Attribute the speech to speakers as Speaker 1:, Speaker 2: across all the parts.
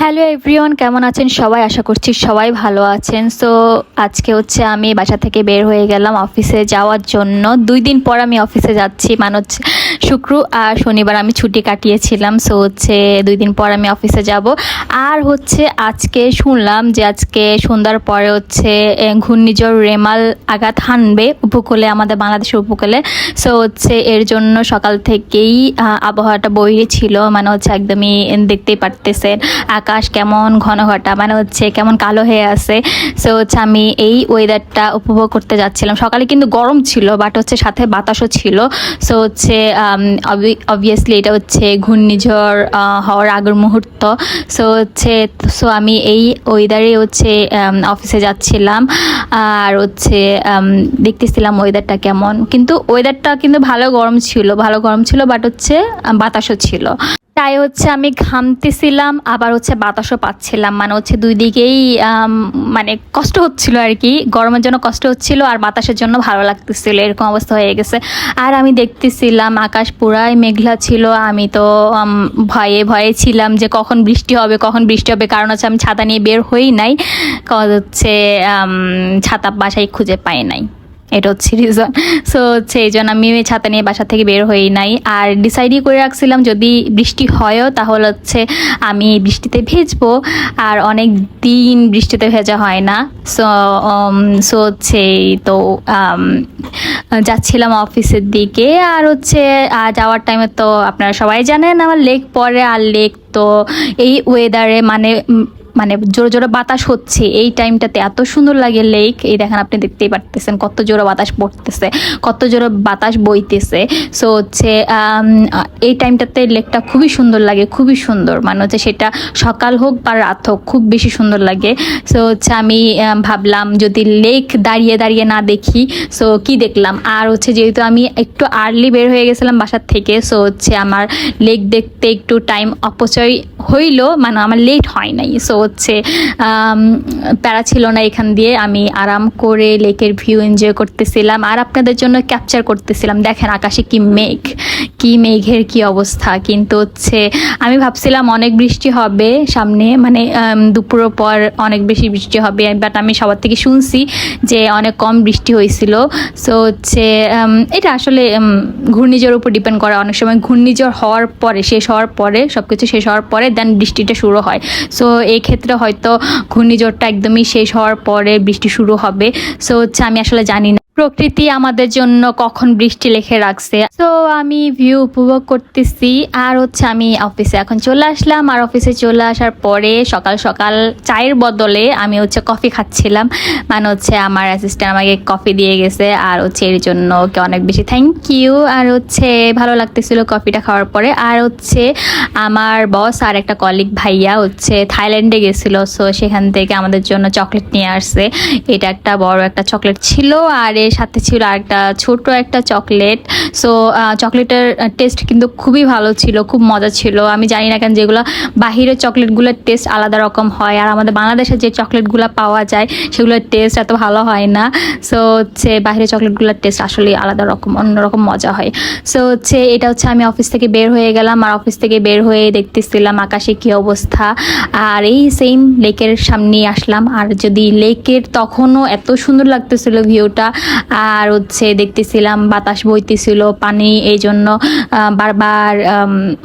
Speaker 1: Hello everyone কেমন আছেন? সবাই আশা করছি সবাই ভালো আছেন। সো আজকে হচ্ছে আমি বাসা থেকে বের হয়ে গেলাম অফিসে যাওয়ার জন্য। দুই দিন পর আমি অফিসে যাচ্ছি মানে হচ্ছে শুক্র আর শনিবার আমি ছুটি কাটিয়েছিলাম। সো হচ্ছে দুই দিন পর আমি অফিসে যাব। আর হচ্ছে আজকে শুনলাম যে আজকে সন্ধ্যার পরে হচ্ছে ঘূর্ণিঝড় রেমাল আঘাত হানবে উপকূলে, আমাদের বাংলাদেশের উপকূলে। সো হচ্ছে এর জন্য সকাল থেকেই আবহাওয়াটা বইরে ছিল মানে হচ্ছে একদমই দেখতেই পারতেছেন। আকাশ কেমন ঘন ঘটা মানে হচ্ছে কেমন কালো হয়ে আছে। সো হচ্ছে আমি এই ওয়েদারটা উপভোগ করতে যাচ্ছিলাম। সকালে কিন্তু গরম ছিল বাট হচ্ছে সাথে বাতাসও ছিল। সো হচ্ছে অবভিয়াসলি এটা হচ্ছে ঘূর্ণিঝড় হওয়ার আগের মুহূর্ত। সো হচ্ছে সো আমি এই ওয়েদারে হচ্ছে অফিসে যাচ্ছিলাম। আর হচ্ছে দেখতেছিলাম ওয়েদারটা কেমন। কিন্তু ওয়েদারটা কিন্তু ভালো গরম ছিল, ভালো গরম ছিল বাট হচ্ছে বাতাসও ছিল। তাই হচ্ছে আমি ঘামতেছিলাম, আবার হচ্ছে বাতাসও পাচ্ছিলাম। মানে হচ্ছে দুই দিকেই মানে কষ্ট হচ্ছিল আর কি, গরমের জন্য কষ্ট হচ্ছিল আর বাতাসের জন্য ভালো লাগতেছিল, এরকম অবস্থা হয়ে গেছে। আর আমি দেখতেছিলাম, আকাশ পুরাই মেঘলা ছিল, আমি তো ভয়ে ভয়ে ছিলাম যে কখন বৃষ্টি হবে, কখন বৃষ্টি হবে, কারণ হচ্ছে আমি ছাতা নিয়ে বের হই নাই হচ্ছে ছাতা বাসায় খুঁজে পাই নাই। এটা হচ্ছে রিজন সো হচ্ছে এই জন্য আমি ছাতা নিয়ে বাসা থেকে বের হই নাই। আর ডিসাইডই করে রাখছিলাম যদি বৃষ্টি হয়ও তাহলে হচ্ছে আমি বৃষ্টিতে ভেজবো। আর অনেক দিন বৃষ্টিতে ভেজা হয় না। সো সো হচ্ছে এই তো um, যাচ্ছিলাম অফিসের দিকে। আর হচ্ছে যাওয়ার টাইমে তো আপনারা সবাই জানেন আমার লেক পরে আর লেক তো এই ওয়েদারে মানে মানে জোরে জোরে বাতাস হচ্ছে, এই টাইমটাতে এত সুন্দর লাগে লেক। এই দেখেন আপনি দেখতেই পারতেছেন কত জোরে বাতাস পড়তেছে, কত জোরে বাতাস বইতেছে। সো হচ্ছে এই টাইমটাতে লেকটা খুবই সুন্দর লাগে, খুবই সুন্দর। মানে হচ্ছে সেটা সকাল হোক বা রাত হোক, খুব বেশি সুন্দর লাগে। সো হচ্ছে আমি ভাবলাম যদি লেক দাঁড়িয়ে দাঁড়িয়ে না দেখি সো কি দেখলাম? আর হচ্ছে যেহেতু আমি একটু আর্লি বের হয়ে গেছিলাম বাসার থেকে সো হচ্ছে আমার লেক দেখতে একটু টাইম অপচয় হইল মানে আমার লেট হয় নাই। সো হচ্ছে প্যারা ছিল না এখান দিয়ে। আমি আরাম করে লেকের ভিউ এনজয় করতেছিলাম। আর আপনাদের জন্য ক্যাপচার করতেছিলাম। দেখেন আকাশে কি মেঘ কি মেঘের কি অবস্থা। কিন্তু হচ্ছে আমি ভাবছিলাম অনেক বৃষ্টি হবে সামনে মানে আম, দুপুরের পর অনেক বেশি বৃষ্টি হবে। বাট আমি সবার থেকে শুনছি যে অনেক কম বৃষ্টি হয়েছিল। সো হচ্ছে এটা আসলে ঘূর্ণিঝড়ের উপর ডিপেন্ড করে। অনেক সময় ঘূর্ণিঝড় হওয়ার পরে শেষ হওয়ার পরে সব কিছু শেষ হওয়ার পরে দেন বৃষ্টিটা শুরু হয়। সো এই ক্ষেত্রে হয়তো ঘূর্ণিঝড়টা একদমই শেষ হওয়ার পরে বৃষ্টি শুরু হবে। সো হচ্ছে আমি আসলে জানি না। প্রকৃতি আমাদের জন্য কখন বৃষ্টি লেখে রাখছে। তো আমি ভিউ উপভোগ করতেছি, আর হচ্ছে আমি অফিসে এখন চলে আসলাম, আর অফিসে চলে আসার পরে সকাল সকাল চায়ের বদলে আমি হচ্ছে কফি খাচ্ছিলাম। মানে হচ্ছে আমার অ্যাসিস্ট্যান্ট আমাকে কফি দিয়ে গেছে, আর হচ্ছে এর জন্য ওকে অনেক বেশি থ্যাংক ইউ আর হচ্ছে ভালো লাগতেছিল কফিটা খাওয়ার পরে। আর হচ্ছে আমার বস আর একটা কলিগ ভাইয়া হচ্ছে থাইল্যান্ডে গেছিল সো সেখান থেকে আমাদের জন্য চকলেট নিয়ে আসছে। এটা একটা বড় একটা চকলেট ছিল, আর সাথে ছিল আরেকটা ছোট একটা চকলেট। সো চকলেটের টেস্ট কিন্তু খুবই ভালো ছিল, খুব মজা ছিল। আমি জানি না কেন যেগুলো বাহিরের চকলেটগুলোর টেস্ট আলাদা রকম হয়। আর আমাদের বাংলাদেশে যে চকলেটগুলো পাওয়া যায়, সেগুলোর টেস্ট এত ভালো হয় না। সো হচ্ছে বাইরের চকলেটগুলোর টেস্ট আসলে আলাদা রকম, অন্যরকম মজা হয়। সো হচ্ছে এটা হচ্ছে আমি অফিস থেকে বের হয়ে গেলাম। আর অফিস থেকে বের হয়ে দেখতেছিলাম আকাশে কি অবস্থা। আর এই সেম লেকের সামনে আসলাম। আর যদি লেকের তখনও এত সুন্দর লাগতেছিল ভিউটা আর হচ্ছে দেখতেছিলাম বাতাস বইতেছিল, পানি এই জন্য বারবার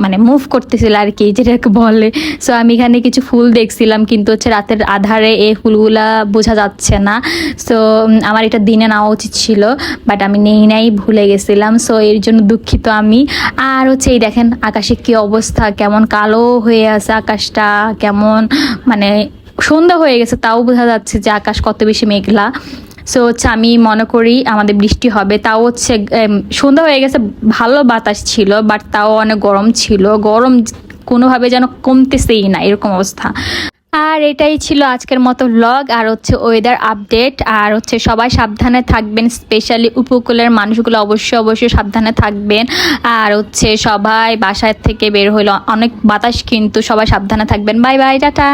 Speaker 1: মানে মুভ করতেছিল আর কি, যেটাকে বলে। সো আমি এখানে কিছু ফুল দেখছিলাম, কিন্তু হচ্ছে রাতের আধারে এই ফুলগুলা বোঝা যাচ্ছে না। সো আমার এটা দিনে নেওয়া উচিত ছিল বাট আমি নেই নাই, ভুলে গেছিলাম। সো এর জন্য দুঃখিত আমি। আর হচ্ছে এই দেখেন, আকাশে কি অবস্থা, কেমন কালো হয়ে আছে আকাশটা, কেমন মানে সন্ধ্যা হয়ে গেছে, তাও বোঝা যাচ্ছে যে আকাশ কত বেশি মেঘলা। সো হচ্ছে আমি মনে করি আমাদের বৃষ্টি হবে। তাও হচ্ছে সন্ধ্যা হয়ে গেছে, ভালো বাতাস ছিল বাট তাও অনেক গরম ছিল। গরম কোনোভাবে যেন কমতেছেই না, এরকম অবস্থা। আর এটাই ছিল আজকের মতো ব্লগ আর হচ্ছে ওয়েদার আপডেট আর হচ্ছে সবাই সাবধানে থাকবেন স্পেশালি উপকূলের মানুষগুলো অবশ্যই অবশ্যই সাবধানে থাকবেন। আর হচ্ছে সবাই বাসায় থেকে বের হইল, অনেক বাতাস কিন্তু সবাই সাবধানে থাকবেন। Bye bye tata.